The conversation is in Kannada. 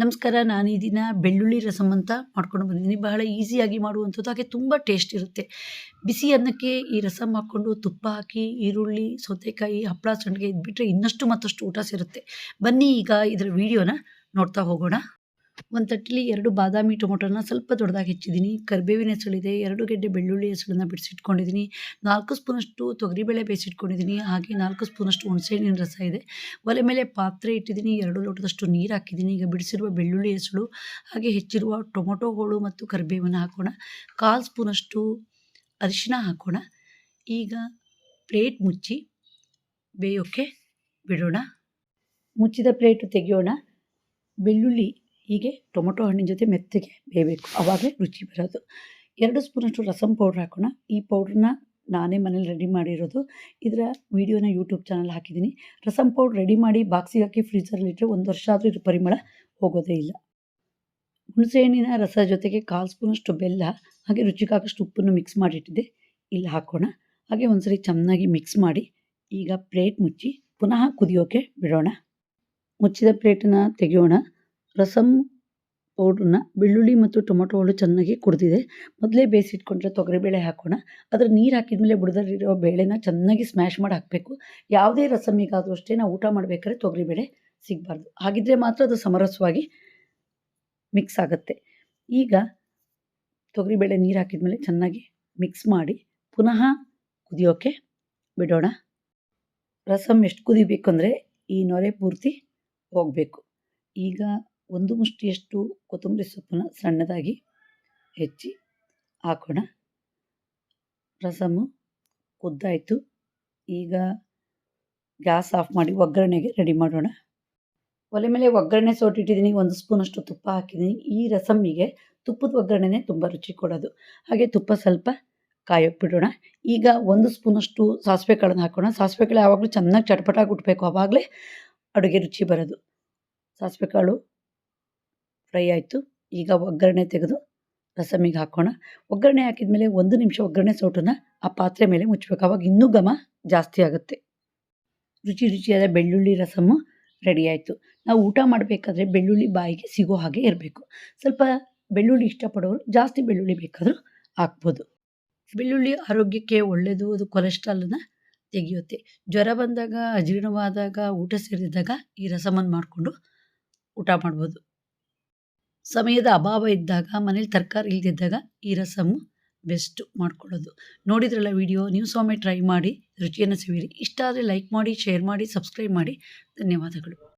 ನಮಸ್ಕಾರ, ನಾನು ಈ ದಿನ ಬೆಳ್ಳುಳ್ಳಿ ರಸಮ್ ಅಂತ ಮಾಡ್ಕೊಂಡು ಬಂದಿದ್ದೀನಿ. ಬಹಳ ಈಸಿಯಾಗಿ ಮಾಡುವಂಥದ್ದು, ಹಾಗೆ ತುಂಬ ಟೇಸ್ಟ್ ಇರುತ್ತೆ. ಬಿಸಿ ಅನ್ನಕ್ಕೆ ಈ ರಸಮ್ ಹಾಕ್ಕೊಂಡು ತುಪ್ಪ ಹಾಕಿ, ಈರುಳ್ಳಿ, ಸೌತೆಕಾಯಿ ಹಪ್ಪಳ ಸಂಡಿಗೆ ಇದ್ಬಿಟ್ರೆ ಇನ್ನಷ್ಟು ಮತ್ತಷ್ಟು ಊಟ ಸೇರುತ್ತೆ ಬನ್ನಿ ಈಗ ಇದರ ವಿಡಿಯೋನ ನೋಡ್ತಾ ಹೋಗೋಣ. ಒಂದು ತಟ್ಟಲಿ ಎರಡು ಬಾದಾಮಿ ಟೊಮೊಟೊನ ಸ್ವಲ್ಪ ದೊಡ್ಡದಾಗಿ ಹೆಚ್ಚಿದ್ದೀನಿ. ಕರಿಬೇವಿನ ಹೆಸಳಿದೆ ಎರಡು ಗೆಡ್ಡೆ ಬೆಳ್ಳುಳ್ಳಿ ಹೆಸಳನ್ನ ಬಿಡಿಸಿಟ್ಕೊಂಡಿದ್ದೀನಿ. ನಾಲ್ಕು ಸ್ಪೂನಷ್ಟು ತೊಗರಿಬೇಳೆ ಬೇಯಿಸಿಟ್ಕೊಂಡಿದ್ದೀನಿ. ಹಾಗೆ ನಾಲ್ಕು ಸ್ಪೂನಷ್ಟು ಹುಣಸೆಹಣ್ಣಿನ ರಸ ಇದೆ. ಒಲೆ ಮೇಲೆ ಪಾತ್ರೆ ಇಟ್ಟಿದ್ದೀನಿ. ಎರಡು ಲೋಟದಷ್ಟು ನೀರು ಹಾಕಿದ್ದೀನಿ. ಈಗ ಬಿಡಿಸಿರುವ ಬೆಳ್ಳುಳ್ಳಿ ಹೆಸಳು ಹಾಗೆ ಹೆಚ್ಚಿರುವ ಟೊಮೊಟೊಗಳು ಮತ್ತು ಕರಿಬೇವನ್ನ ಹಾಕೋಣ. ಕಾಲು ಸ್ಪೂನಷ್ಟು ಅರಿಶಿನ ಹಾಕೋಣ. ಈಗ ಪ್ಲೇಟ್ ಮುಚ್ಚಿ ಬೇಯೋಕ್ಕೆ ಬಿಡೋಣ. ಮುಚ್ಚಿದ ಪ್ಲೇಟು ತೆಗೆಯೋಣ. ಬೆಳ್ಳುಳ್ಳಿ ಹೀಗೆ ಟೊಮೊಟೊ ಹಣ್ಣಿನ ಜೊತೆ ಮೆತ್ತಗೆ ಬೇಯಬೇಕು. ಆವಾಗಲೇ ರುಚಿ ಬರೋದು. ಎರಡು ಸ್ಪೂನಷ್ಟು ರಸಮ್ ಪೌಡ್ರ್ ಹಾಕೋಣ. ಈ ಪೌಡ್ರನ್ನ ನಾನೇ ಮನೇಲಿ ರೆಡಿ ಮಾಡಿರೋದು. ಇದರ ವೀಡಿಯೋನ ಯೂಟ್ಯೂಬ್ ಚಾನಲ್ ಹಾಕಿದ್ದೀನಿ. ರಸಂ ಪೌಡ್ರ್ ರೆಡಿ ಮಾಡಿ ಬಾಕ್ಸಿಗೆ ಹಾಕಿ ಫ್ರೀಜರಲ್ಲಿಟ್ಟರೆ ಒಂದು ವರ್ಷ ಆದರೂ ಇದು ಪರಿಮಳ ಹೋಗೋದೇ ಇಲ್ಲ. ಹುಣಸೆಹಣ್ಣಿನ ರಸ ಜೊತೆಗೆ ಕಾಲು ಸ್ಪೂನಷ್ಟು ಬೆಲ್ಲ, ಹಾಗೆ ರುಚಿಗಾಗಷ್ಟು ಉಪ್ಪನ್ನು ಮಿಕ್ಸ್ ಮಾಡಿಟ್ಟಿದ್ದೆ. ಇಲ್ಲಿ ಹಾಕೋಣ. ಹಾಗೆ ಒಂದ್ಸರಿ ಚೆನ್ನಾಗಿ ಮಿಕ್ಸ್ ಮಾಡಿ ಈಗ ಪ್ಲೇಟ್ ಮುಚ್ಚಿ ಪುನಃ ಕುದಿಯೋಕೆ ಬಿಡೋಣ. ಮುಚ್ಚಿದ ಪ್ಲೇಟನ್ನು ತೆಗೆಯೋಣ. ರಸಮ್ ಪೌಡ್ರನ್ನ ಬೆಳ್ಳುಳ್ಳಿ ಮತ್ತು ಟೊಮೊಟೊಗಳು ಚೆನ್ನಾಗಿ ಕುಡಿದಿದೆ. ಮೊದಲೇ ಬೇಯಿಸಿಟ್ಕೊಂಡ್ರೆ ತೊಗರಿಬೇಳೆ ಹಾಕೋಣ. ಅದರ ನೀರು ಹಾಕಿದ್ಮೇಲೆ ಬುಡದಲ್ಲಿರೋ ಬೇಳೆನ ಚೆನ್ನಾಗಿ ಸ್ಮ್ಯಾಶ್ ಮಾಡಿ ಹಾಕಬೇಕು. ಯಾವುದೇ ರಸಮ್ಮಿಗಾದರೂ ಅಷ್ಟೇ ನಾವು ಊಟ ಮಾಡಬೇಕಾದ್ರೆ ತೊಗರಿಬೇಳೆ ಸಿಗಬಾರ್ದು. ಹಾಗಿದ್ರೆ ಮಾತ್ರ ಅದು ಸಮರಸವಾಗಿ ಮಿಕ್ಸ್ ಆಗುತ್ತೆ. ಈಗ ತೊಗರಿಬೇಳೆ ನೀರು ಹಾಕಿದ್ಮೇಲೆ ಚೆನ್ನಾಗಿ ಮಿಕ್ಸ್ ಮಾಡಿ ಪುನಃ ಕುದಿಯೋಕ್ಕೆ ಬಿಡೋಣ. ರಸಮ್ ಎಷ್ಟು ಕುದಿಬೇಕು ಅಂದರೆ ಈ ನೊರೆ ಪೂರ್ತಿ ಹೋಗಬೇಕು. ಈಗ ಒಂದು ಮುಷ್ಟಿಯಷ್ಟು ಕೊತ್ತಂಬರಿ ಸೊಪ್ಪನ್ನು ಸಣ್ಣದಾಗಿ ಹೆಚ್ಚಿ ಹಾಕೋಣ. ರಸಮು ಕುದ್ದಾಯಿತು. ಈಗ ಗ್ಯಾಸ್ ಆಫ್ ಮಾಡಿ ಒಗ್ಗರಣೆಗೆ ರೆಡಿ ಮಾಡೋಣ. ಒಲೆ ಮೇಲೆ ಒಗ್ಗರಣೆ ಸೋಟಿಟ್ಟಿದ್ದೀನಿ. ಒಂದು ಸ್ಪೂನಷ್ಟು ತುಪ್ಪ ಹಾಕಿದ್ದೀನಿ. ಈ ರಸಮ್ಮಿಗೆ ತುಪ್ಪದ ಒಗ್ಗರಣೆನೇ ತುಂಬ ರುಚಿ ಕೊಡೋದು. ಹಾಗೆ ತುಪ್ಪ ಸ್ವಲ್ಪ ಕಾಯೋ ಬಿಡೋಣ ಈಗ ಒಂದು ಸ್ಪೂನಷ್ಟು ಸಾಸಿವೆ ಕಾಳನ್ನು ಹಾಕೋಣ. ಸಾಸಿವೆ ಕಾಳು ಯಾವಾಗಲೂ ಚೆನ್ನಾಗಿ ಚಟ್ಪಟಾಗಿ ಉಟ್ಬೇಕು ಅವಾಗಲೇ ಅಡುಗೆ ರುಚಿ ಬರೋದು. ಸಾಸಿವೆ ಕಾಳು ಫ್ರೈ ಆಯಿತು. ಈಗ ಒಗ್ಗರಣೆ ತೆಗೆದು ರಸಮಿಗೆ ಹಾಕೋಣ. ಒಗ್ಗರಣೆ ಹಾಕಿದ ಮೇಲೆ ಒಂದು ನಿಮಿಷ ಒಗ್ಗರಣೆ ಸೌಟನ್ನು ಆ ಪಾತ್ರೆ ಮೇಲೆ ಮುಚ್ಚಬೇಕು. ಅವಾಗ ಇನ್ನೂ ಘಮ ಜಾಸ್ತಿ ಆಗುತ್ತೆ. ರುಚಿ ರುಚಿಯಾದ ಬೆಳ್ಳುಳ್ಳಿ ರಸಮ್ಮು ರೆಡಿ ಆಯಿತು. ನಾವು ಊಟ ಮಾಡಬೇಕಾದ್ರೆ ಬೆಳ್ಳುಳ್ಳಿ ಬಾಯಿಗೆ ಸಿಗೋ ಹಾಗೆ ಇರಬೇಕು. ಸ್ವಲ್ಪ ಬೆಳ್ಳುಳ್ಳಿ ಇಷ್ಟಪಡೋರು ಜಾಸ್ತಿ ಬೆಳ್ಳುಳ್ಳಿ ಬೇಕಾದರೂ ಹಾಕ್ಬೋದು. ಬೆಳ್ಳುಳ್ಳಿ ಆರೋಗ್ಯಕ್ಕೆ ಒಳ್ಳೆಯದು ಅದು ಕೊಲೆಸ್ಟ್ರಾಲನ್ನು ತೆಗೆಯುತ್ತೆ. ಜ್ವರ ಬಂದಾಗ, ಅಜೀರ್ಣವಾದಾಗ, ಊಟ ಸೇರಿದಾಗ ಈ ರಸಮನ್ನು ಮಾಡಿಕೊಂಡು ಊಟ ಮಾಡ್ಬೋದು. ಸಮಯದ ಅಭಾವ ಇದ್ದಾಗ, ಮನೇಲಿ ತರಕಾರಿ ಇಲ್ಲದಿದ್ದಾಗ ಈ ರಸಮ್ಮು ಬೆಸ್ಟು ಮಾಡ್ಕೊಳ್ಳೋದು. ನೋಡಿದ್ರಲ್ಲ ವಿಡಿಯೋ? ನೀವು ಸೊಮ್ಮೆ ಟ್ರೈ ಮಾಡಿ, ರುಚಿಯನ್ನು ಸವಿರಿ. ಇಷ್ಟ ಆದರೆ ಲೈಕ್ ಮಾಡಿ ಶೇರ್ ಮಾಡಿ ಸಬ್ಸ್ಕ್ರೈಬ್ ಮಾಡಿ. ಧನ್ಯವಾದಗಳು.